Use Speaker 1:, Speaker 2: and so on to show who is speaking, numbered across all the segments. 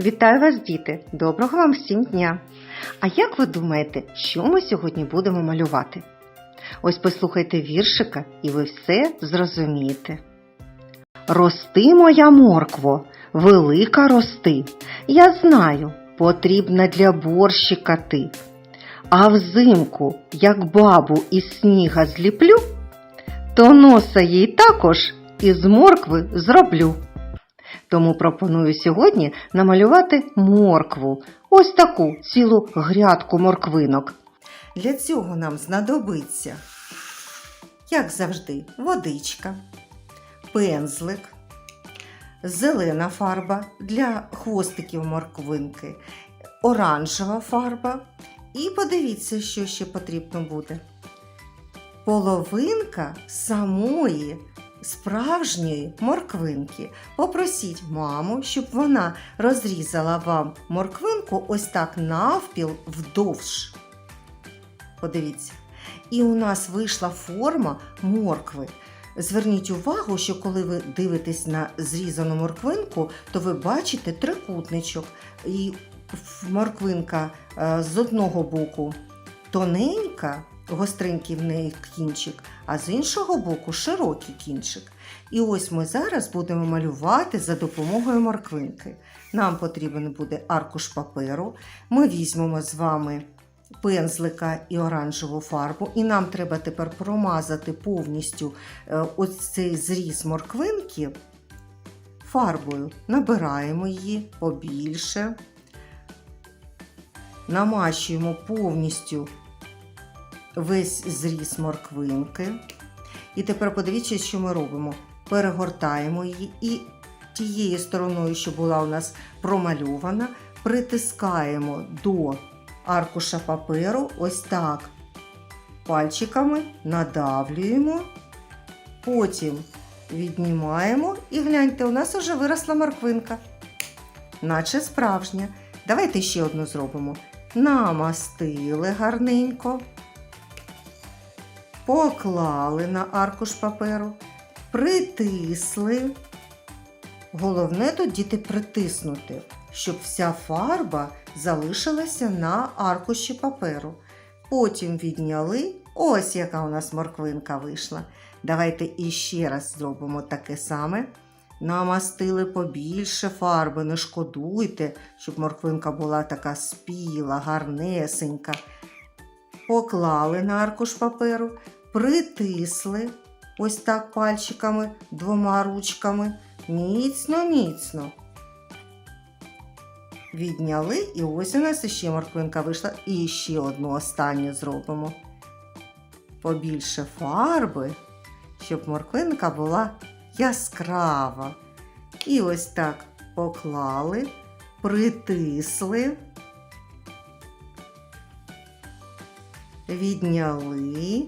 Speaker 1: Вітаю вас, діти! Доброго вам всім дня! А як ви думаєте, що ми сьогодні будемо малювати? Ось послухайте віршика, і ви все зрозумієте. Рости, моя моркво, велика рости. Я знаю, потрібна для борщика ти. А взимку, як бабу із сніга зліплю, то носа їй також із моркви зроблю. Тому пропоную сьогодні намалювати моркву. Ось таку цілу грядку морквинок.
Speaker 2: Для цього нам знадобиться, як завжди, водичка, пензлик, зелена фарба для хвостиків морквинки, оранжева фарба. І подивіться, що ще потрібно буде. Половинка самої справжньої морквинки. Попросіть маму, щоб вона розрізала вам морквинку ось так навпіл вдовж. Подивіться. І у нас вийшла форма моркви. Зверніть увагу, що коли ви дивитесь на зрізану морквинку, то ви бачите трикутничок. І морквинка е, з одного боку тоненька, гостренький в неї кінчик, а з іншого боку широкий кінчик. І ось ми зараз будемо малювати за допомогою морквинки. Нам потрібен буде аркуш паперу. Ми візьмемо з вами пензлика і оранжеву фарбу, і нам треба тепер промазати повністю е, ось цей зріз морквинки фарбою. Набираємо її побільше, намащуємо повністю весь зріз морквинки. І тепер подивіться, що ми робимо. Перегортаємо її і тією стороною, що була у нас промальована, притискаємо до аркуша паперу ось так. Пальчиками надавлюємо, потім віднімаємо і гляньте, у нас вже виросла морквинка. Наче справжня. Давайте ще одну зробимо. Намастили гарненько, поклали на аркуш паперу, притисли. Головне тут діти притиснути, щоб вся фарба залишилася на аркуші паперу. Потім відняли. Ось яка у нас морквинка вийшла. Давайте іще раз зробимо таке саме. Намастили побільше фарби, не шкодуйте, щоб морквинка була така спіла, гарнесенька. Поклали на аркуш паперу, притисли ось так пальчиками, двома ручками. Міцно, міцно. Відняли, і ось у нас іще морквинка вийшла. І ще одну останню зробимо. Побільше фарби, щоб морквинка була яскрава. І ось так поклали, притисли, відняли.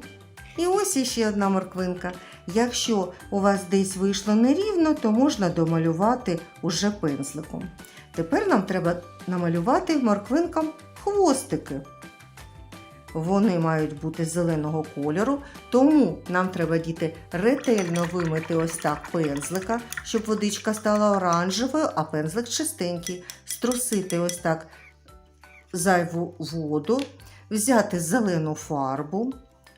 Speaker 2: І ось іще одна морквинка. Якщо у вас десь вийшло нерівно, то можна домалювати уже пензликом. Тепер нам треба намалювати морквинкам хвостики. Вони мають бути зеленого кольору, тому нам треба діти ретельно вимити ось так пензлика, щоб водичка стала оранжевою, а пензлик чистенький. Струсити ось так зайву воду, взяти зелену фарбу.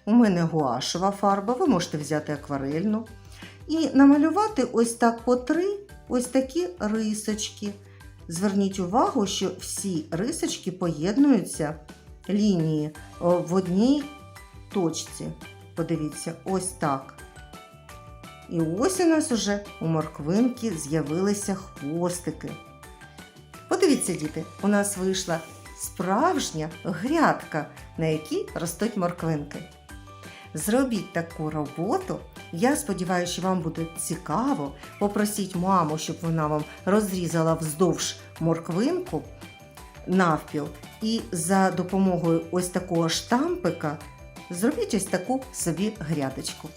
Speaker 2: У мене гуашева фарба, ви можете взяти акварельну. І намалювати ось так по три ось такі рисочки. Зверніть увагу, що всі рисочки поєднуються лінії в одній точці. Подивіться, ось так. І ось у нас уже у морквинки з'явилися хвостики. Подивіться, діти, у нас вийшла справжня грядка, на якій ростуть морквинки. Зробіть таку роботу. Я сподіваюся, що вам буде цікаво. Попросіть маму, щоб вона вам розрізала вздовж морквинку навпіл. І за допомогою ось такого штампика зробіть ось таку собі грядочку.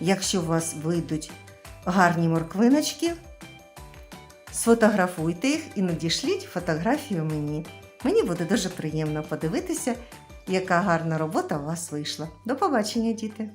Speaker 2: Якщо у вас вийдуть гарні морквиночки, сфотографуйте їх і надішліть фотографію мені. Мені буде дуже приємно подивитися, яка гарна робота у вас вийшла. До побачення, діти!